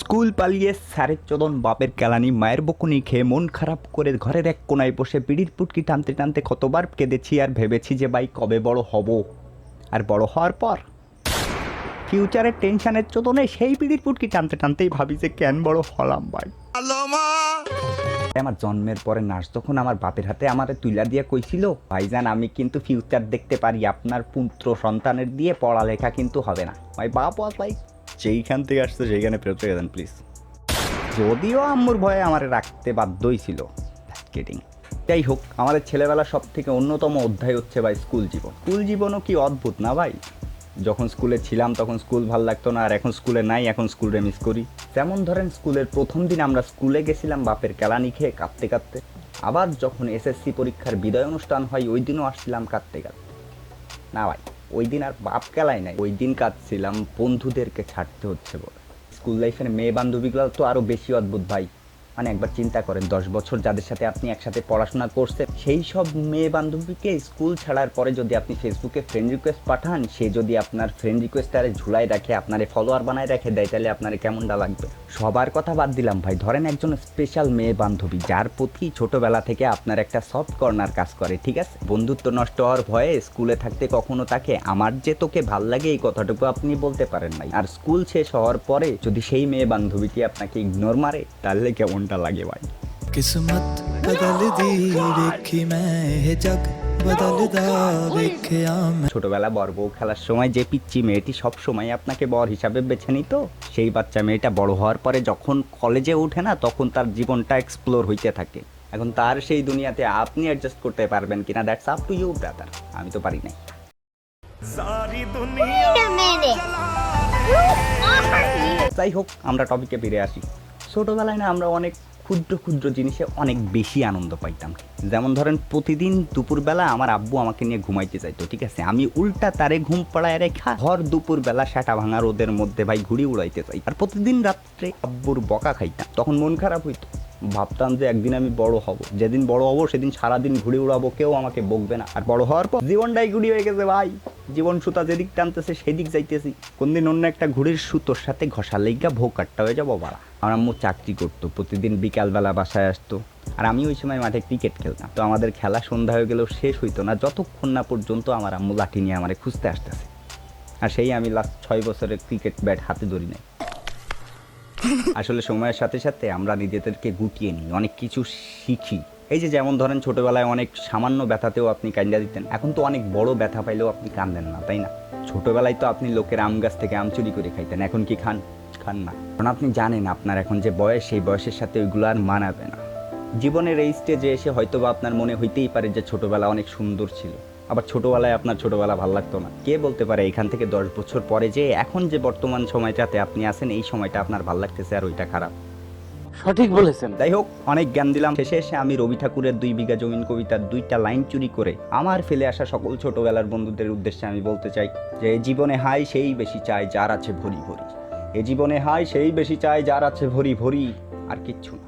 School পালিয়ে স্যারের চোদন বাপের কেলানি মায়ের বকুনি খেয়ে মন খারাপ করে ঘরের এক কোনায় বসে বিড়ির পুটকি টানতে টানতে কতবার কেঁদেছি আর ভেবেছি যে ভাই কবে বড় হব। আর বড় হওয়ার পর? ফিউচারের টেনশনের চোদনে সেই বিড়ির পুটকি টানতে টানতেই ভাবি যে কেন বড় হলাম ভাই আমার জন্মের পরে নার্স তখন আমার বাপের হাতে আমার তুইলা দিয়ে কইছিল ভাইজান আমি কিন্তু ফিউচার দেখতে পারি আপনার পুত্র সন্তানের দিয়ে পড়ালেখা কিন্তু হবে না। ভাই বাপ ওয়াজ লাইক যেইখান থেকে আসছে, সেইখানে ফেরত থেকে দেন প্লিজ যদিও আম্মুর ভয়ে আমার রাখতে বাধ্যই ছিল কেটিং যাই হোক, আমাদের ছেলেবেলা সব থেকে অন্যতম অধ্যায় হচ্ছে ভাই স্কুল জীবন। স্কুল জীবনও কি অদ্ভুত না ভাই? যখন স্কুলে ছিলাম তখন স্কুল ভালো লাগতো না, আর এখন স্কুলে নাই, এখন স্কুলে মিস করি। যেমন ধরেন স্কুলের প্রথম দিন আমরা স্কুলে গেছিলাম, বাপের কেলানি খেয়ে কাঁদতে কাঁদতে। আবার যখন এসএসসি পরীক্ষার বিদায় অনুষ্ঠান হয়, ওই দিনও আসছিলাম কাঁদতে কাঁদতে। না ভাই ওই দিন আর বাপ কেলাই নাই। ওই দিন কাঁদছিলাম, বন্ধুদেরকে ছাড়তে হচ্ছে বলে। স্কুল লাইফের মেয়ে বান্ধবীগুলো তো আরও বেশি অদ্ভুত ভাই। মানে একবার চিন্তা করেন, দশ বছর যাদের সাথে আপনি একসাথে পড়াশোনা করছেন, সেই সব মেয়ে বান্ধবীকে স্কুল ছাড়ার পরে যদি আপনি ফেসবুকে ফ্রেন্ড রিকোয়েস্ট পাঠান, সে যদি আপনার ফ্রেন্ড রিকোয়েস্টারে ঝুলাই রাখে, আপনার ফলোয়ার বানায় রেখে, দেয়, তাহলে আপনার কেমনটা লাগবে? সবার কথা বাদ দিলাম ভাই। ধরেন একজন স্পেশাল মেয়ে বান্ধবী, যার প্রতি ছোটবেলা থেকে আপনার একটা সফট কর্নার কাজ করে, ঠিক আছে? বন্ধুত্ব নষ্ট হওয়ার ভয়ে স্কুলে থাকতে কখনো তাকে, আমার যে তোকে ভালো লাগে, এই কথাটুকু আপনি বলতে পারেন নাই আর স্কুল শেষ হওয়ার পরে যদি সেই মেয়ে বান্ধবীটি আপনাকে ইগনোর মারে, তাহলে মনটা লাগে ভাই। কিসমত বদল দি রেখি মে জগ ছোটবেলা বর বউ খেলার সময় যে পিচ্ছি মেয়েটি সব সময় আপনাকে বর হিসাবে বেছে নিত সেই বাচ্চা মেয়েটা বড় হওয়ার পরে যখন কলেজে ওঠে না তখন তার জীবনটা এক্সপ্লোর হইতে থাকে। এখন তার সেই দুনিয়াতে আপনি অ্যাডজাস্ট করতে পারবেন কিনা that's up to you brother আমি তো পারি নাই। যাই হোক আমরা টপিকে ফিরে আসি। ছোটোবেলায় না আমরা অনেক ক্ষুদ্র ক্ষুদ্র জিনিসে অনেক বেশি আনন্দ পাইতাম। যেমন ধরেন প্রতিদিন দুপুরবেলা আমার আব্বু আমাকে নিয়ে ঘুমাইতে চাইতো, ঠিক আছে? আমি উল্টা তারে ঘুম পাড়ায় রেখা ঘর দুপুরবেলা সেটা ভাঙা রোদের মধ্যে ভাই ঘুড়ি উড়াইতে চাই। আর প্রতিদিন রাত্রে আব্বুর বকা খাইতাম, তখন মন খারাপ হইতো। ভাবতাম যে একদিন আমি বড় হব। যেদিন বড় হব, সেদিন সারাদিন ঘুরে উড়াবো, কেউ আমাকে বকবে না। আর বড় হওয়ার পর জীবনটাই ঘুড়ি হয়ে গেছে ভাই। জীবন সুতা যেদিক টানতেছে, সেদিক যাইতেছি। কোনদিন অন্য একটা ঘুড়ির সুতোর সাথে ঘষা লেগা ভোগ কাটটা হয়ে যাব বাড়া। আমার আম্মু চাকরি করতো, প্রতিদিন বিকালবেলা বাসায় আসতো। আর আমি ওই সময় মাঠে ক্রিকেট খেলতাম। তো আমাদের খেলা সন্ধ্যা হয়ে গেলেও শেষ হইতো না, যতক্ষণ না পর্যন্ত আমার আম্মু লাঠি নিয়ে আমারে খুঁজতে আসতেছে। আর সেই আমি লাস্ট ছয় বছরের ক্রিকেট ব্যাট হাতে ধরি নাই। আসলে সময়ের সাথে সাথে আমরা নিজেদেরকে গুটিয়ে নিই, অনেক কিছু শিখি। এই যে যেমন ধরেন ছোটবেলায় অনেক সামান্য ব্যথাতেও আপনি কান্দা দিতেন, এখন তো অনেক বড় ব্যথা পাইলেও আপনি কান্দেন না, তাই না? ছোটবেলায় তো আপনি লোকের আম গাছ থেকে আম চুরি করে খাইতেন, এখন কি খান? খান না। কারণ আপনি জানেন আপনার এখন যে বয়স, সেই বয়সের সাথে ওইগুলো আর মানাবে না। জীবনের এই স্টেজে এসে হয়তো বা আপনার মনে হইতেই পারে যে ছোটবেলা অনেক সুন্দর ছিল। আবার ছোটোবেলায় আপনার ছোটবেলা ভালো লাগতো না। কে বলতে পারে এখান থেকে দশ বছর পরে যে এখন যে বর্তমান সময়টাতে আপনি আছেন এই সময়টা আপনার ভালো লাগতেছে আর ওইটা খারাপ। সঠিক বলেছেন। যাই হোক অনেক জ্ঞান দিলাম। শেষে এসে আমি রবি ঠাকুরের দুই বিঘা জমিন কবিতার দুইটা লাইন চুরি করে আমার ফেলে আসা সকল ছোটবেলার বন্ধুদের উদ্দেশ্যে আমি বলতে চাই যে জীবনে হাই সেই বেশি চায় যার আছে ভরি ভরি। এ জীবনে হাই সেই বেশি চায় যার আছে ভরি ভরি। আর কিচ্ছু না।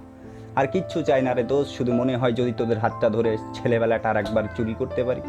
আর কিচ্ছু চাই না রে দোষ শুধু মনে হয় যদি তোদের হাতটা ধরে ছেলেবেলাটা আর একবার চুরি করতে পারি।